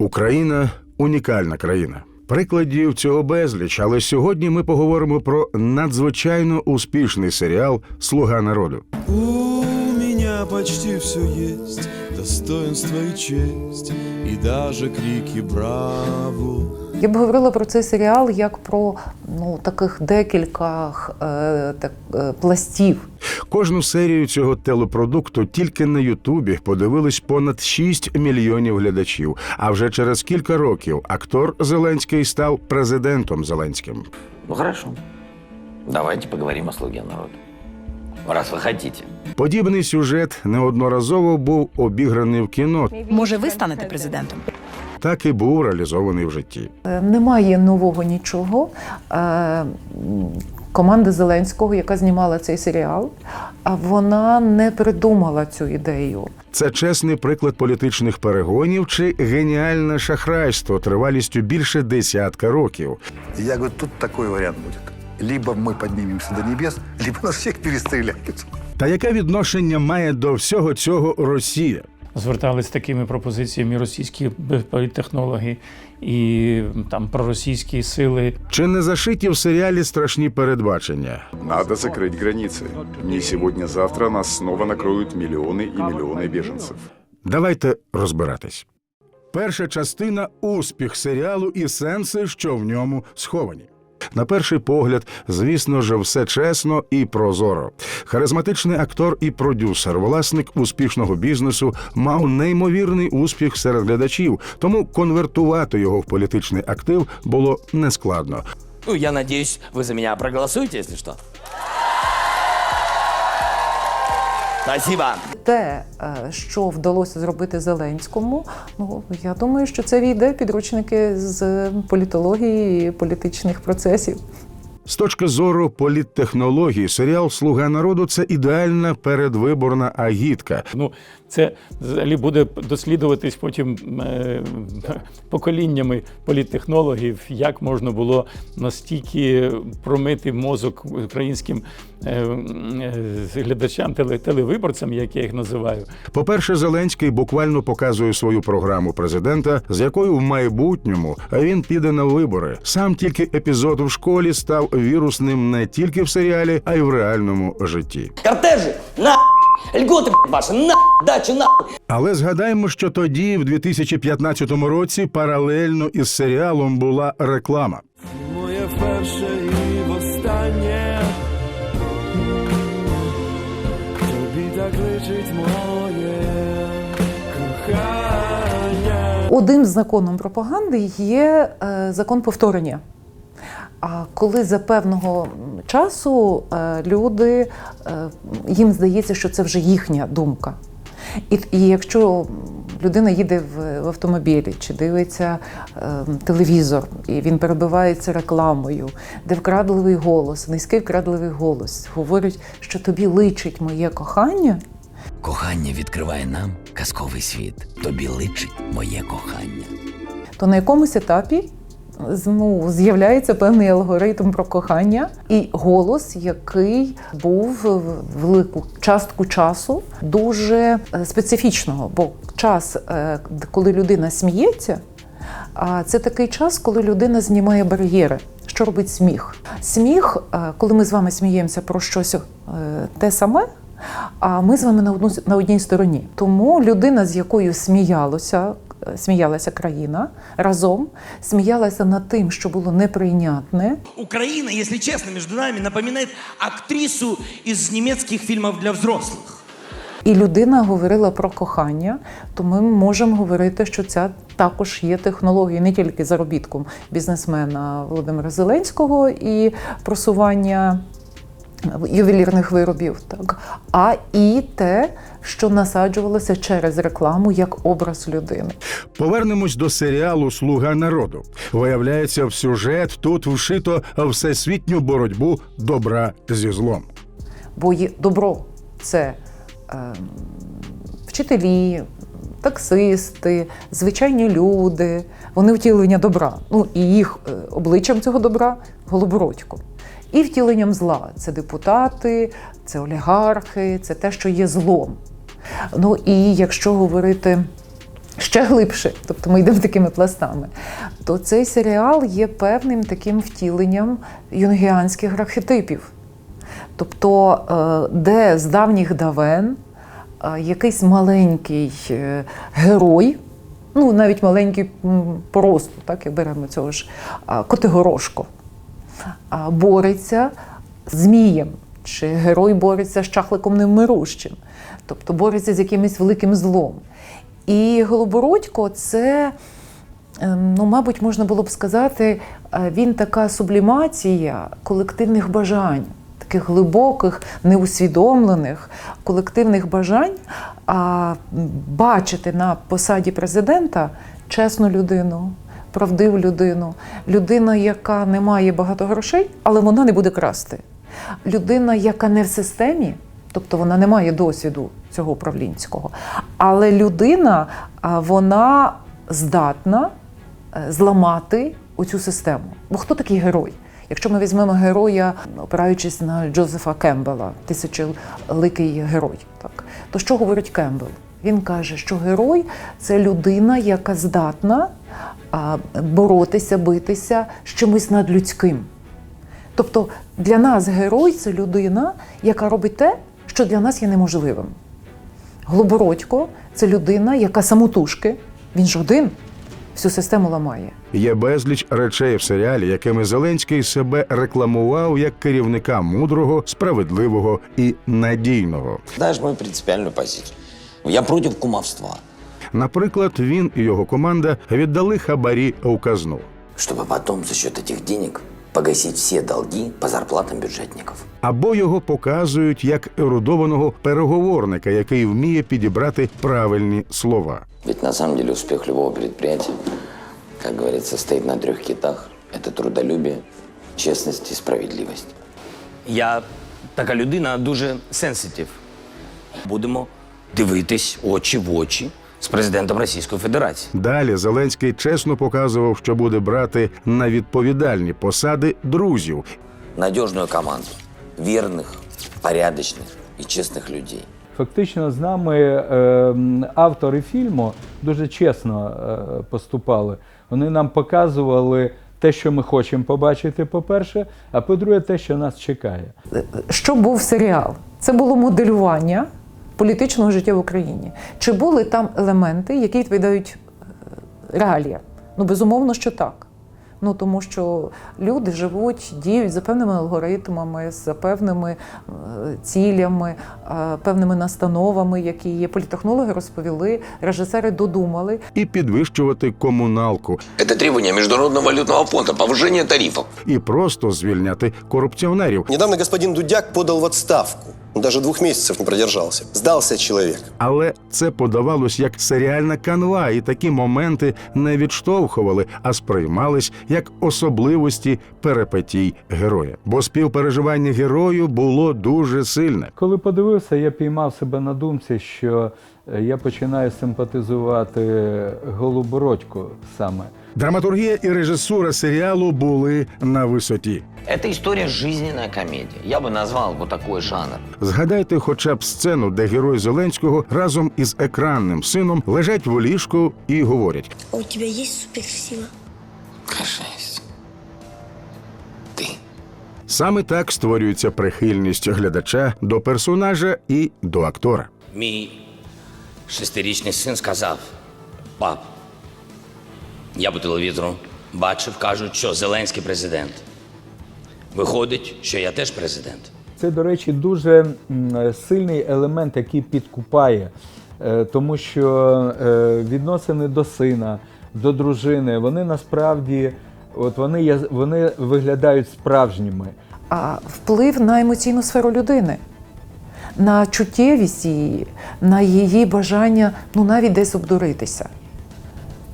Україна унікальна країна. Прикладів цього безліч, але сьогодні ми поговоримо про надзвичайно успішний серіал Слуга народу. Меня почти все есть, достоинство и честь, и даже крики «Браво!» Я б говорила про цей серіал як про ну таких декілька е, так, е, пластів. Кожну серію цього телепродукту тільки на Ютубі подивились понад 6 мільйонів глядачів. А вже через кілька років актор Зеленський став президентом Зеленським. Ну хорошо. Давайте поговорим о слуге народа. Раз вы хотите. Подібний сюжет неодноразово був обіграний в кіно, Може, ви станете президентом? так і був реалізований в житті. Е, Немає нового нічого. Е, Команда Зеленського, яка знімала цей серіал, а вона не придумала цю ідею. Це чесний приклад політичних перегонів чи геніальне шахрайство тривалістю більше десятка років. Я говорю, тут такой вариант будет Либо мы поднимемся до небес, либо нас всех перестреляют. Та яке відношення має до всього цього Росія? звертались з такими пропозиціями російські політтехнологи і там проросійські сили. Чи не зашиті в серіалі страшні передбачення? Надо закрыть границы. Не сегодня-завтра нас снова накроют миллионы и миллионы беженцев. Давайте розбиратись. Перша частина успіх серіалу і сенси, що в ньому сховані. На перший погляд, звісно ж, все чесно і прозоро. Харизматичний актор і продюсер, власник успішного бізнесу, мав неймовірний успіх серед глядачів, тому конвертувати його в політичний актив було нескладно. Ну, я надіюсь, ви за мене проголосуєте, якщо что. Спасибо. Те, е, що вдалося зробити Зеленському, ну я думаю, що це війде в підручники з політології і політичних процесів. З точки зору політтехнології, серіал Слуга народу це ідеальна передвиборна агітка. Ну, це взагалі буде дослідуватись потім е, поколіннями політтехнологів, як можна було настільки промити мозок українським глядачам, теле, телевиборцям, як я їх називаю. По-перше, Зеленський буквально показує свою програму президента, з якою в майбутньому він піде на вибори. Сам тільки епізод в школі став вірусним не тільки в серіалі, а й в реальному житті. Кортежи, на льготы, блядь, на дачу, на Але згадаємо, що тоді, в 2015 році, паралельно із серіалом була реклама. Моє вперше Одним з законом пропаганди є е, закон повторення. А коли за певного часу е, люди е, їм здається, що це вже їхня думка. І, і якщо людина їде в, в автомобілі чи дивиться е, телевізор, і він перебивається рекламою, де вкрадливий голос, низький вкрадливий голос, говорить, що тобі личить моє кохання, Кохання відкриває нам казковий світ. Тобі личить моє кохання. то на якомусь етапі ну, з'являється певний алгоритм про кохання і голос, який був велику частку часу дуже е, специфічного, бо час, е, коли людина сміється, це такий час, коли людина знімає бар'єри. Що робить сміх? Сміх, е, коли ми з вами сміємося про щось те саме, а ми з вами на одну на одній стороні. Тому людина, з якою сміялося, сміялася країна разом, сміялася над тим, що було неприйнятне, Украина, если честно, между нами напоминает актрису из немецких фильмов для взрослых. і людина говорила про кохання, то ми можемо говорити, що ця також є технологією не тільки заробітком бізнесмена Володимира Зеленського і просування ювелірних виробів, так а і те, що насаджувалося через рекламу як образ людини. Повернемось до серіалу Слуга народу. Виявляється, в сюжет тут вшито всесвітню боротьбу добра зі злом. Бо є добро це е, вчителі, таксисти, звичайні люди, вони втілення добра. Ну і їх е, обличчям цього добра голобородько. І втіленням зла це депутати, це олігархи, це те, що є злом. Ну і якщо говорити ще глибше, тобто ми йдемо такими пластами, то цей серіал є певним таким втіленням юнгіанських архетипів. Тобто, е, де з давніх давен е, якийсь маленький е, герой, ну навіть маленький росту, так як беремо цього ж Котигорошко, бореться з змієм, чи герой бореться з чахликом невмирущим, тобто бореться з якимось великим злом. І Голобородько це, ем, ну, мабуть, можна було б сказати, е, він така сублімація колективних бажань, таких глибоких, неусвідомлених колективних бажань, а бачити на посаді президента чесну людину. Правдиву людину, людина, яка не має багато грошей, але вона не буде красти. Людина, яка не в системі, тобто вона не має досвіду цього управлінського, але людина, вона здатна е, зламати оцю систему. Бо хто такий герой? Якщо ми візьмемо героя, опираючись на Джозефа Кембела, тисячоликий герой, так то що говорить Кембел? Він каже, що герой це людина, яка здатна боротися, битися з чимось надлюдським. Тобто для нас герой це людина, яка робить те, що для нас є неможливим. Глобородько це людина, яка самотужки, він ж один, всю систему ламає. Є безліч речей в серіалі, якими Зеленський себе рекламував як керівника мудрого, справедливого і надійного. Знаешь мою принципиальную позицию. Я против кумовства. Наприклад, він і його команда віддали хабарі у казну. Чтобы потом за счет этих денег погасить все долги по зарплатам бюджетников. Або його показують як ерудованого переговорника, який вміє підібрати правильні слова. Ведь на самом деле успех любого предприятия, как говорится, стоит на трех китах. Это трудолюбие, честность и справедливость. Я така людина дуже сенситив. Будемо дивитись очі в очі з президентом Російської Федерації. Далі Зеленський чесно показував, що буде брати на відповідальні посади друзів, Надежную команду, верных, порядочных и честных людей. Фактично з нами е, м, автори фільму дуже чесно е, поступали. Вони нам показували те, що ми хочемо побачити, по-перше, а по-друге, те, що нас чекає. Що був серіал? Це було моделювання політичного життя в Україні. Чи були там елементи, які відповідають е, реаліям? Ну, безумовно, що так. Ну тому що люди живуть, діють за певними алгоритмами, за певними е, цілями, е, певними настановами, які є. Політехнологи розповіли, режисери додумали. і підвищувати комуналку, Это требование Международного валютного фонда, повышение тарифов. і просто звільняти корупціонерів. Недавно господин Дудяк подал в отставку. Он даже двух месяцев не продержался. Сдался человек. Але це подавалось як серіальна канва, і такі моменти не відштовхували, а сприймались як особливості перипетій героя. Бо співпереживання герою було дуже сильне. Коли подивився, я піймав себе на думці, що е, я починаю симпатизувати Голубородьку саме. Драматургія і режисура серіалу були на висоті. Это история жизненная комедия. Я бы назвал вот такой жанр. Згадайте хоча б сцену, де герой Зеленського разом із екранним сином лежать в ліжку і говорять: А у тебя есть суперсила? Конечно, есть. Ты. саме так створюється прихильність глядача до персонажа і до актора. Мій шестирічний син сказав: пап, я по телевізору бачив, кажуть, що Зеленський президент. Виходить, що я теж президент. Це, до речі, дуже сильний елемент, який підкупає, Е, тому що е, відносини до сина, до дружини, вони насправді от вони, є- вони виглядають справжніми. а вплив на емоційну сферу людини, на чуттєвість її, на її бажання ну навіть десь обдуритися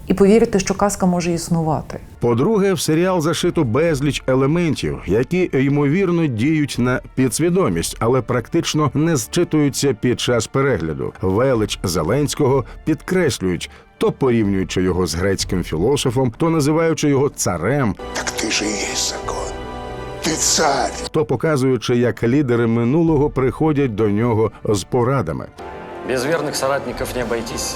І повірити, що казка може існувати. По-друге, в серіал зашито безліч елементів, які ймовірно діють на підсвідомість, але практично не зчитуються під час перегляду. Велич Зеленського підкреслюють, то порівнюючи його з грецьким філософом, то називаючи його царем, Так ты же и есть закон. Ты царь. то показуючи, як лідери минулого приходять до нього з порадами. Без верных соратников не обойтись.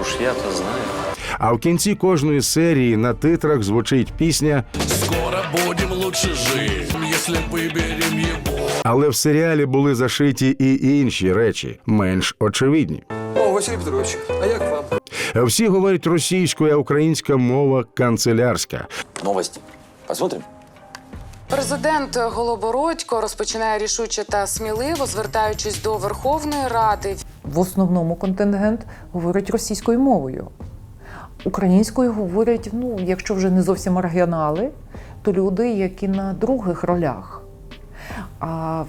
Уж я-то знаю. А в кінці кожної серії на титрах звучить пісня Скоро будем лучше жить, если выберем его. Але в серіалі були зашиті і інші речі, менш очевидні. О, Василий Петрович, а як вам? Всі говорять російською, а українська мова канцелярська. Новости. Посмотрим. Президент Голобородько розпочинає рішуче та сміливо, звертаючись до Верховної Ради. В основному контингент говорить російською мовою. Українською говорять, ну, якщо вже не зовсім оригінали, то люди, які на других ролях. А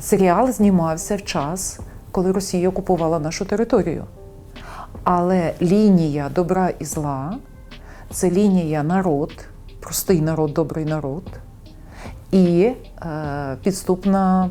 серіал знімався в час, коли Росія окупувала нашу територію. Але лінія добра і зла це лінія народ, простий народ, добрий народ, і е, підступна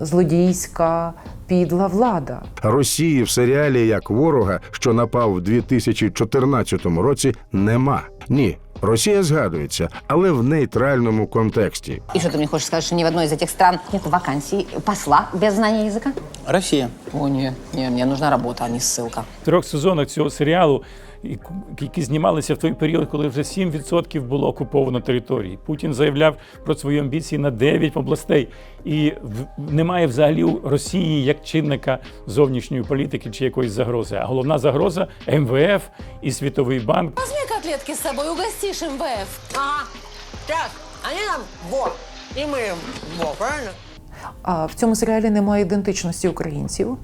злодійська підла влада. Росії в серіалі як ворога, що напав в 2014 році, нема. Ні, Росія згадується, але в нейтральному контексті. И что ты мне хочешь сказать, что ни в одной из этих стран нет вакансий посла без знания языка? Россия. О, не, не, мне нужна работа, а не ссылка. В трьох сезонах цього серіалу, і- які знімалися в той період, коли вже 7% було окуповано території. Путін заявляв про свої амбіції на 9 областей. І в- немає взагалі Росії як чинника зовнішньої політики чи якоїсь загрози. А головна загроза МВФ і Світовий банк. Возьми котлетки с собой, угостишь МВФ. Ага. Так, они нам во. И мы им во, правильно? А в цьому серіалі немає ідентичності українців.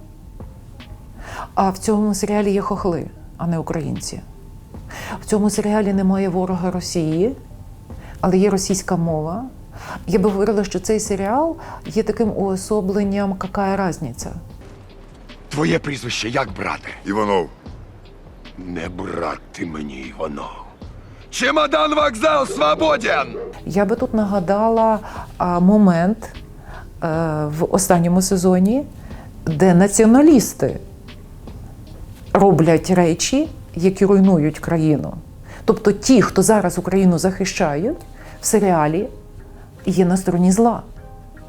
А в цьому серіалі є хохли, а не українці. В цьому серіалі немає ворога Росії, але є російська мова. Я би говорила, що цей серіал є таким уособленням «Какая разниця?». Твоє прізвище як, брате? Іванов. Не брат ти мені, Іванов. Чемодан вокзал свободен! Я би тут нагадала а, момент е, в останньому сезоні, де націоналісти роблять речі, які руйнують країну. Тобто ті, хто зараз Україну захищають, в серіалі є на стороні зла.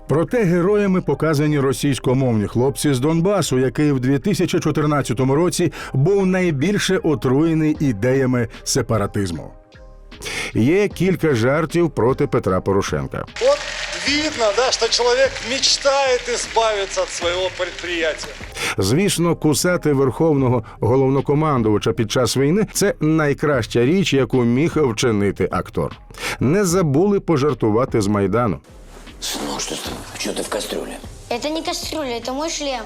Проте героями показані російськомовні хлопці з Донбасу, який в 2014 році був найбільше отруєний ідеями сепаратизму. Є кілька жартів проти Петра Порошенка. Вот видно, да, що чоловік мечтає избавиться від свого предприятия. Звісно, кусати верховного головнокомандувача під час війни це найкраща річ, яку міг вчинити актор. Не забули пожартувати з майдану. Сынок, що? Что ты в кастрюле? Это не кастрюля, это мой шлем.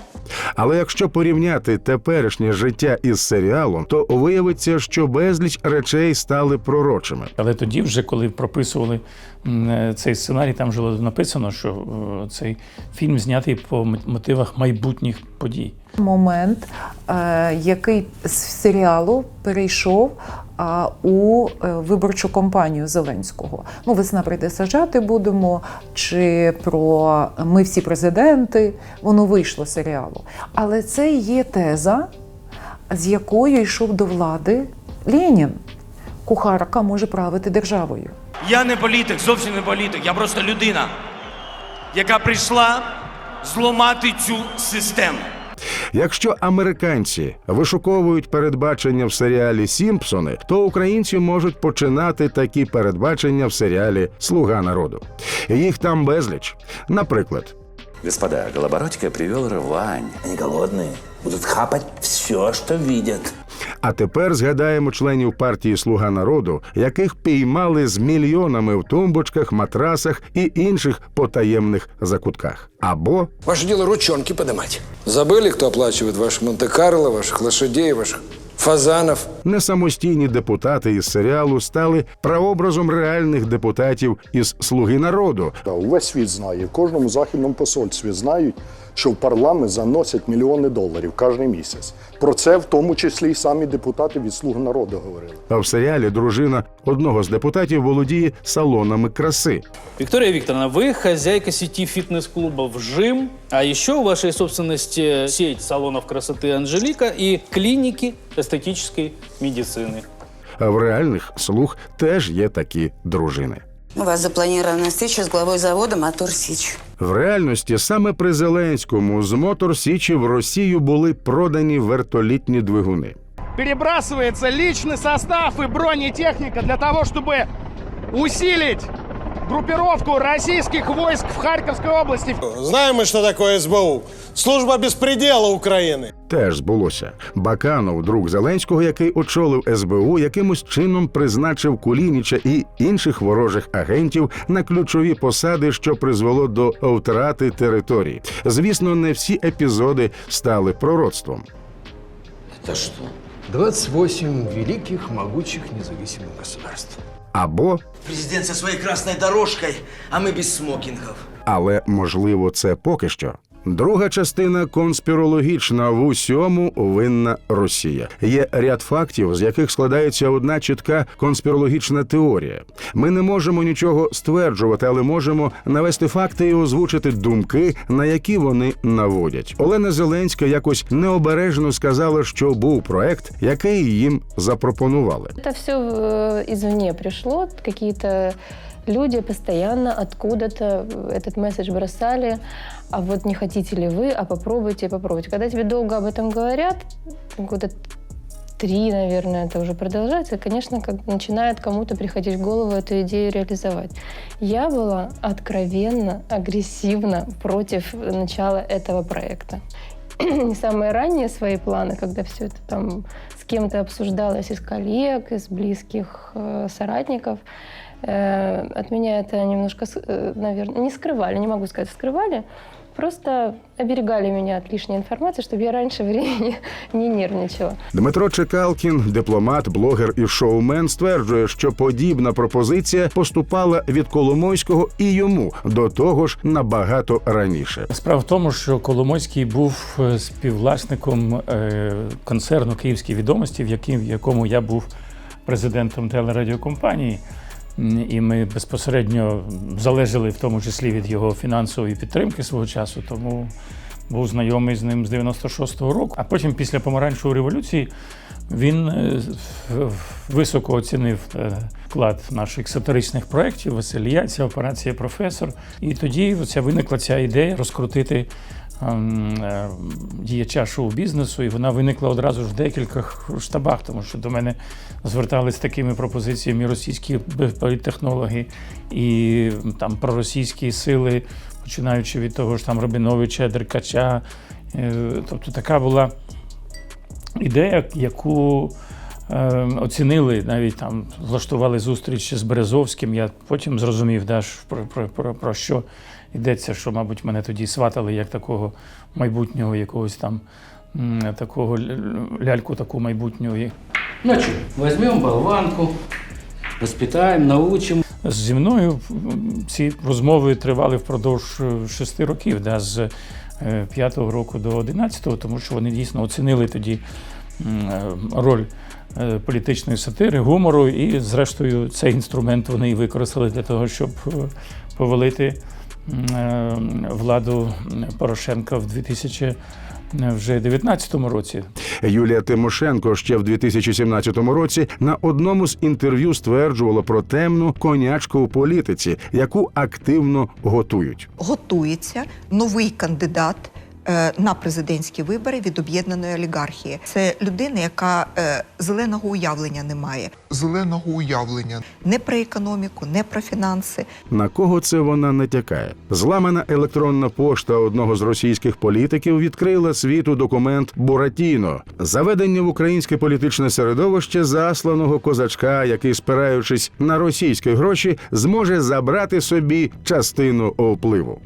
Але якщо порівняти теперішнє життя із серіалом, то виявиться, що безліч речей стали пророчими. Але тоді, вже коли прописували е, цей сценарій, там вже було написано, що е, цей фільм знятий по мотивах майбутніх подій. Момент, е, який з серіалу перейшов у е, виборчу кампанію Зеленського. Ну, весна прийде сажати будемо, чи про ми всі президенти. Воно вийшло серіалу. Але це є теза, з якою йшов до влади Ленін. Кухарка може правити державою. Я не політик, зовсім не політик. Я просто людина, яка прийшла зламати цю систему. Якщо американці вишуковують передбачення в серіалі Сімпсони, то українці можуть починати такі передбачення в серіалі Слуга народу. Їх там безліч. Наприклад, Господа, Голобородько привел рвань. Они голодные. Будут хапать все, что видят. А тепер згадаємо членів партії Слуга народу, яких піймали з мільйонами в тумбочках, матрасах і інших потаємних закутках. Або Ваше дело ручонки поднимать. Забыли, кто оплачивает ваше Монте-Карло, ваших лошадей, ваших фазанов? несамостійні депутати із серіалу стали прообразом реальних депутатів із Слуги народу, Та увесь світ знає, в кожному західному посольстві знають, що в парламент заносять мільйони доларів кожен місяць. Про це в тому числі і самі депутати від «Слуг народу говорили. А в серіалі дружина одного з депутатів володіє салонами краси. Виктория Викторовна, вы хозяйка сети фитнес-клубов «Жим», а еще у вашей собственности сеть салонов красоты «Анжелика» и клиники эстетической медицины. А в реальних слуг теж є такі дружини. У вас запланирована встреча с главой завода «Мотор Сич». В реальності саме при Зеленському з Мотор Січі в Росію були продані вертолітні двигуни. перебрасывается личный состав и бронетехника для того, чтобы усилить группировку российских войск в Харьковской области. Знаем мы, что такое СБУ. Служба беспредела Украины. Теж збулося. Баканов, друг Зеленського, який очолив СБУ, якимось чином призначив Кулініча і інших ворожих агентів на ключові посади, що призвело до втрати території. Звісно, не всі епізоди стали пророцтвом. Это что? 28 великих, могучих, независимых государств. Або, Президент со своей красной дорожкой, а мы без смокингов. але можливо, це поки що. Друга частина конспірологічна в усьому винна Росія. Є ряд фактів, з яких складається одна чітка конспірологічна теорія. Ми не можемо нічого стверджувати, але можемо навести факти і озвучити думки, на які вони наводять. Олена Зеленська якось необережно сказала, що був проект, який їм запропонували. Это все извне пришло, какие-то люди постоянно откуда-то этот месседж бросали, а вот не хотите ли вы, а попробуйте, попробуйте. Когда тебе долго об этом говорят, года три, наверное, это уже продолжается, конечно, как начинает кому-то приходить в голову эту идею реализовать. Я была откровенно, агрессивно против начала этого проекта. Самые ранние свои планы, когда все это там с кем-то обсуждалось из коллег, из близких э, соратников, э, от меня это немножко, наверное, не скрывали, не могу сказать, скрывали, просто оберегали меня от лишней информации, чтобы я раньше времени не нервничала. Дмитро Чекалкін, дипломат, блогер і шоумен, стверджує, що подібна пропозиція поступала від Коломойського і йому до того ж набагато раніше. Справа в тому, що Коломойський був е, співвласником е, концерну Київські відомості, в яким- в якому я був президентом телерадіокомпанії. І ми безпосередньо залежали в тому числі від його фінансової підтримки свого часу, тому був знайомий з ним з 96-го року. А потім, після помаранчевої революції, він е, високо оцінив е, вклад наших сатиричних проєктів Василія, ця операція професор. І тоді оця виникла ця ідея розкрутити діяча шоу-бізнесу, і вона виникла одразу ж в декількох штабах, тому що до мене звертались такими пропозиціями російські політтехнологи, і там проросійські сили, починаючи від того ж там Рабіновича, Деркача. Е, Тобто така була ідея, яку е, оцінили, навіть там влаштували зустріч з Березовським. Я потім зрозумів, да, про, про, про, про що йдеться, що, мабуть, мене тоді сватали як такого майбутнього якогось там такого ляльку, таку майбутнього. Ну что, возьмем болванку, воспитаем, научим. Зі мною ці розмови тривали впродовж е, шести років, да, з е, п'ятого року до одинадцятого, тому що вони дійсно оцінили тоді е, роль політичної сатири, гумору, і, зрештою, цей інструмент вони і використали для того, щоб повалити владу Порошенка в 2000 вже 19 році. Юлія Тимошенко ще в 2017 році на одному з інтерв'ю стверджувала про темну конячку у політиці, яку активно готують. готується новий кандидат е, на президентські вибори від об'єднаної олігархії. Це людина, яка е, зеленого уявлення не має. Зеленого уявлення. Не про економіку, не про фінанси. На кого це вона натякає? Зламана електронна пошта одного з російських політиків відкрила світу документ Буратіно, заведення в українське політичне середовище засланого козачка, який, спираючись на російські гроші, зможе забрати собі частину впливу.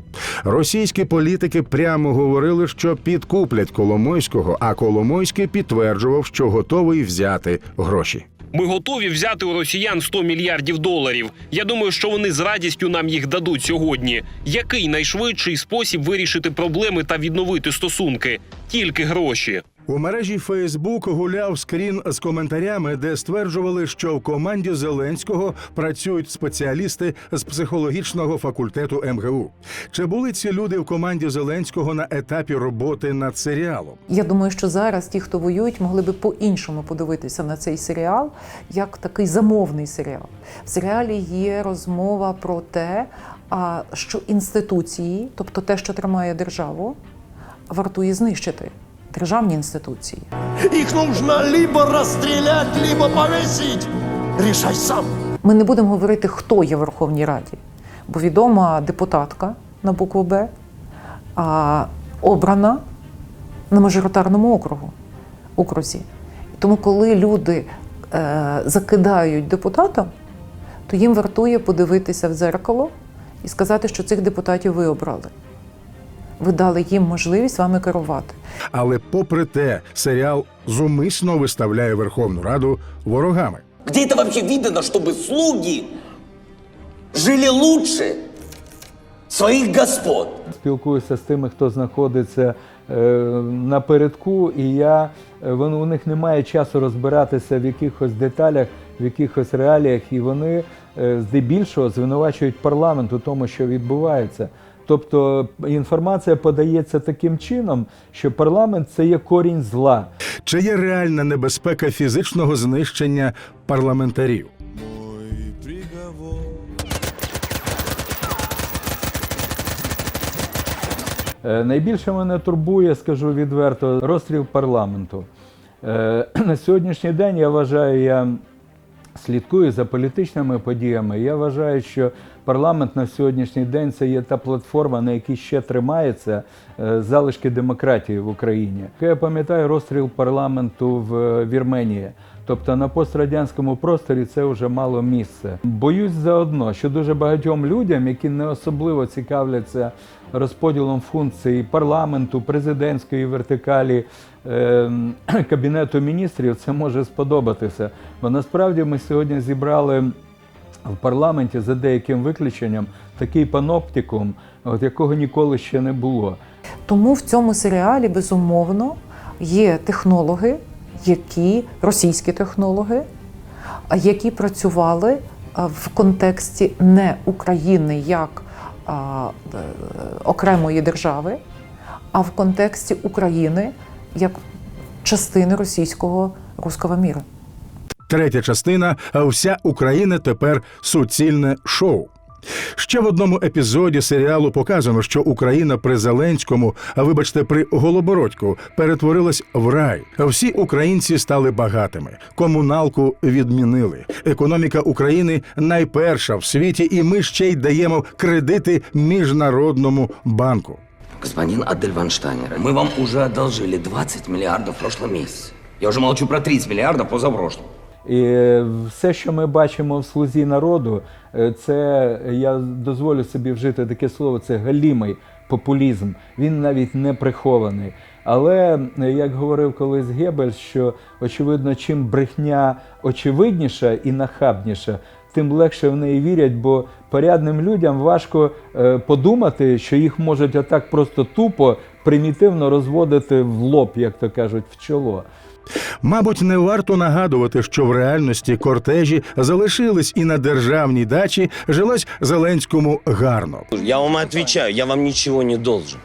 Російські політики прямо говорили, що підкуплять Коломойського, а Коломойський підтверджував, що готовий взяти гроші. Ми готові взяти у росіян 100 мільярдів доларів. Я думаю, що вони з радістю нам їх дадуть сьогодні. Який найшвидший спосіб вирішити проблеми та відновити стосунки? Тільки гроші. У мережі Фейсбук гуляв скрін з коментарями, де стверджували, що в команді Зеленського працюють спеціалісти з психологічного факультету МГУ. Чи були ці люди в команді Зеленського на етапі роботи над серіалом? Я думаю, що зараз ті, хто воюють, могли би по-іншому подивитися на цей серіал як такий замовний серіал. В серіалі є розмова про те, що інституції, тобто те, що тримає державу, вартує знищити. Державні інституції. Их нужно либо расстрелять, либо повесить. Решай сам. Ми не будемо говорити, хто є в Верховній Раді, бо відома депутатка на букву Б, а обрана на мажоритарному округу, окрузі. Тому, коли люди е, закидають депутатам, то їм вартує подивитися в дзеркало і сказати, що цих депутатів ви обрали. Ви дали їм можливість вами керувати. Але попри те, серіал зумисно виставляє Верховну Раду ворогами. Где это вообще видно, чтобы слуги жили лучше своих господ? Спілкуюся з тими, хто знаходиться е, напередку, і я е, вони, у них немає часу розбиратися в якихось деталях, в якихось реаліях, і вони е, здебільшого звинувачують парламент у тому, що відбувається. Тобто інформація подається таким чином, що парламент це є корінь зла. Чи є реальна небезпека фізичного знищення парламентарів? Е, Найбільше мене турбує, скажу відверто, розстріл парламенту. Е, На сьогоднішній день я вважаю, я слідкую за політичними подіями. Я вважаю, що парламент на сьогоднішній день це є та платформа, на якій ще тримається е, залишки демократії в Україні. Я пам'ятаю розстріл парламенту в е, Вірменії. Тобто на пострадянському просторі це вже мало місце. Боюсь заодно, що дуже багатьом людям, які не особливо цікавляться розподілом функцій парламенту, президентської вертикалі, е, кабінету міністрів, це може сподобатися. Бо насправді ми сьогодні зібрали в парламенті за деяким виключенням такий паноптикум, от якого ніколи ще не було. Тому в цьому серіалі безумовно є технологи, які російські технологи, які працювали в контексті не України як а, е, окремої держави, а в контексті України як частини російського руського міра. Третя частина, вся Україна тепер суцільне шоу. Ще в одному епізоді серіалу показано, що Україна при Зеленському, а вибачте, при Голобородьку, перетворилась в рай. Всі українці стали багатими. Комуналку відмінили. Економіка України найперша в світі, і ми ще й даємо кредити міжнародному банку. Господин Адельванштайнер, мы вам уже одолжили 20 миллиардов в прошлом месяце. Я уже молчу про 30 миллиардов позапрошлом. І е, все, що ми бачимо в слузі народу, е, це я дозволю собі вжити таке слово, це галімий популізм. Він навіть не прихований. Але е, як говорив колись Гебель, що очевидно, чим брехня очевидніша і нахабніша, тим легше в неї вірять, бо порядним людям важко подумати, що їх можуть отак просто тупо, примітивно розводити в лоб, як то кажуть, в чоло. Мабуть, не варто нагадувати, що в реальності кортежі залишились і на державній дачі жилось Зеленському гарно. Я вам отвечаю, я вам ничего не должен.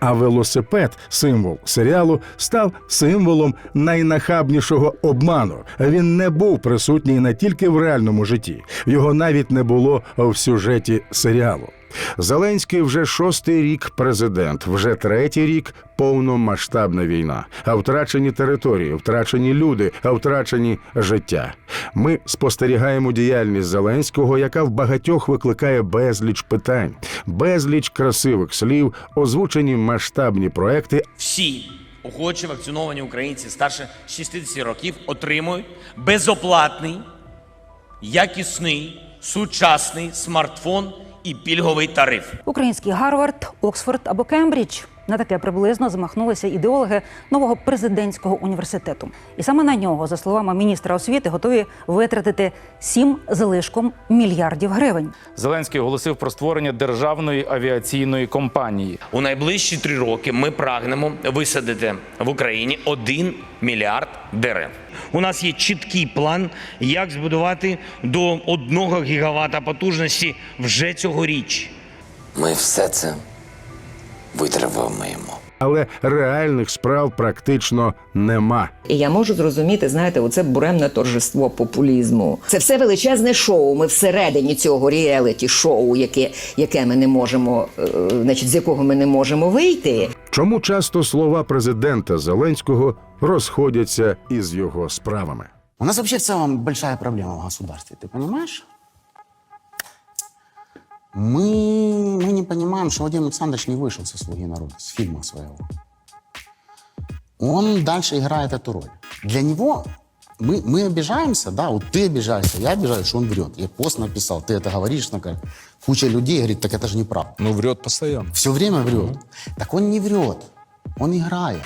А велосипед, символ серіалу, став символом найнахабнішого обману. Він не був присутній не тільки в реальному житті, його навіть не було в сюжеті серіалу. Зеленський вже шостий рік президент, вже третій рік повномасштабна війна, а втрачені території, втрачені люди, а втрачені життя. Ми спостерігаємо діяльність Зеленського, яка в багатьох викликає безліч питань, безліч красивих слів, озвучені масштабні проекти, Всі охочі вакциновані українці старше 60 років отримують безоплатний, якісний, сучасний смартфон і пільговий тариф. Український Гарвард, Оксфорд або Кембридж. На таке приблизно замахнулися ідеологи нового президентського університету. І саме на нього, за словами міністра освіти, готові витратити сім залишком мільярдів гривень. Зеленський оголосив про створення державної авіаційної компанії. У найближчі три роки ми прагнемо висадити в Україні 1 мільярд дерев. У нас є чіткий план, як збудувати до 1 гігавата потужності вже цьогоріч. Ми все це витримаємо. але реальних справ практично нема. І я можу зрозуміти, знаєте, оце буремне торжество популізму. Це все величезне шоу. Ми всередині цього реаліті шоу, яке, яке ми не можемо, е, значить, з якого ми не можемо вийти. Чому часто слова президента Зеленського розходяться із його справами? У нас вообще в целом большая проблема в государстве, ты понимаешь? Мы, мы не понимаем, что Владимир Александрович не вышел со «Слуги народа», с фильма своего. Он дальше играет эту роль. Для него мы, мы обижаемся, да, вот ты обижаешься, я обижаюсь, что он врет. Я пост написал, ты это говоришь, как, куча людей говорит, так это же неправда. Ну, врет постоянно. Все время врет. Так он не врет, он играет.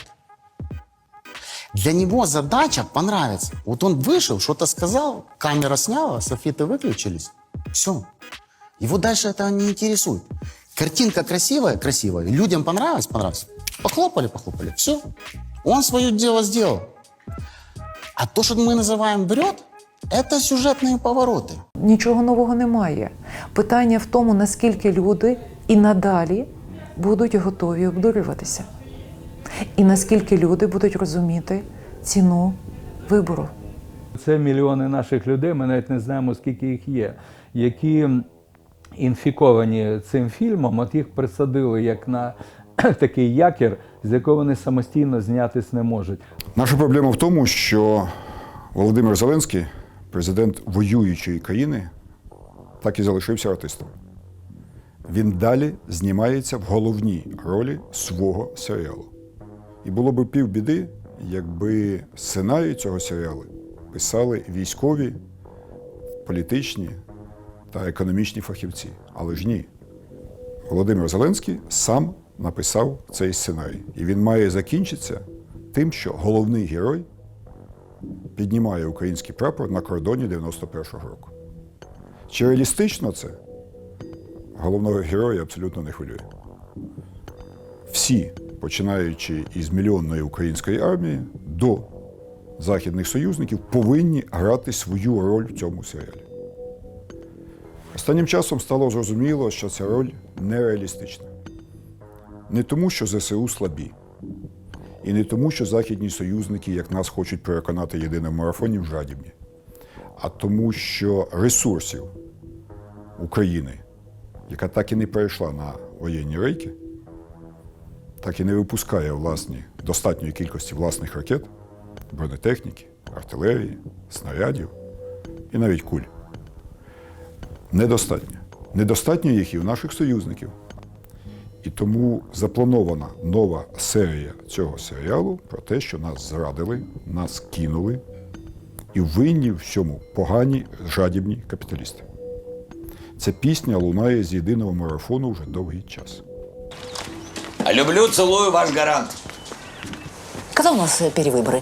Для него задача понравится. Вот он вышел, что-то сказал, камера сняла, софиты выключились. Все. Его дальше это не интересует. Картинка красивая, красивая. Людям понравилось, понравилось. Похлопали, похлопали. Все. Он свое дело сделал. А то, что мы называем врет, это сюжетные повороты. Нічого нового немає. Питання в тому, наскільки люди і надалі будуть готові обдурюватися. І наскільки люди будуть розуміти ціну вибору. Це мільйони наших людей, ми навіть не знаємо, скільки їх є, які інфіковані цим фільмом, от їх присадили як на такий якір, з якого вони самостійно знятись не можуть. Наша проблема в тому, що Володимир Зеленський, президент воюючої країни, так і залишився артистом. Він далі знімається в головній ролі свого серіалу. І було б півбіди, якби сценарій цього серіалу писали військові, політичні та економічні фахівці. Але ж ні. Володимир Зеленський сам написав цей сценарій. І він має закінчитися тим, що головний герой піднімає український прапор на кордоні 91-го року. Чи реалістично це? Головного героя абсолютно не хвилює. Всі, починаючи із мільйонної української армії до західних союзників, повинні грати свою роль в цьому серіалі. Останнім часом стало зрозуміло, що ця роль нереалістична. Не тому, що ЗСУ слабі, і не тому, що західні союзники, як нас хочуть переконати єдиним марафоні, в жадібні, а тому, що ресурсів України, яка так і не перейшла на воєнні рейки, так і не випускає власні достатньої кількості власних ракет, бронетехніки, артилерії, снарядів і навіть куль Недостатньо. Недостатньо їх і в наших союзників. І тому запланована нова серія цього серіалу про те, що нас зрадили, нас кинули, і винні в цьому погані жадібні капіталісти. Ця пісня лунає з єдиного марафону вже довгий час. Люблю, целую ваш гарант. Когда у нас э, перевыборы?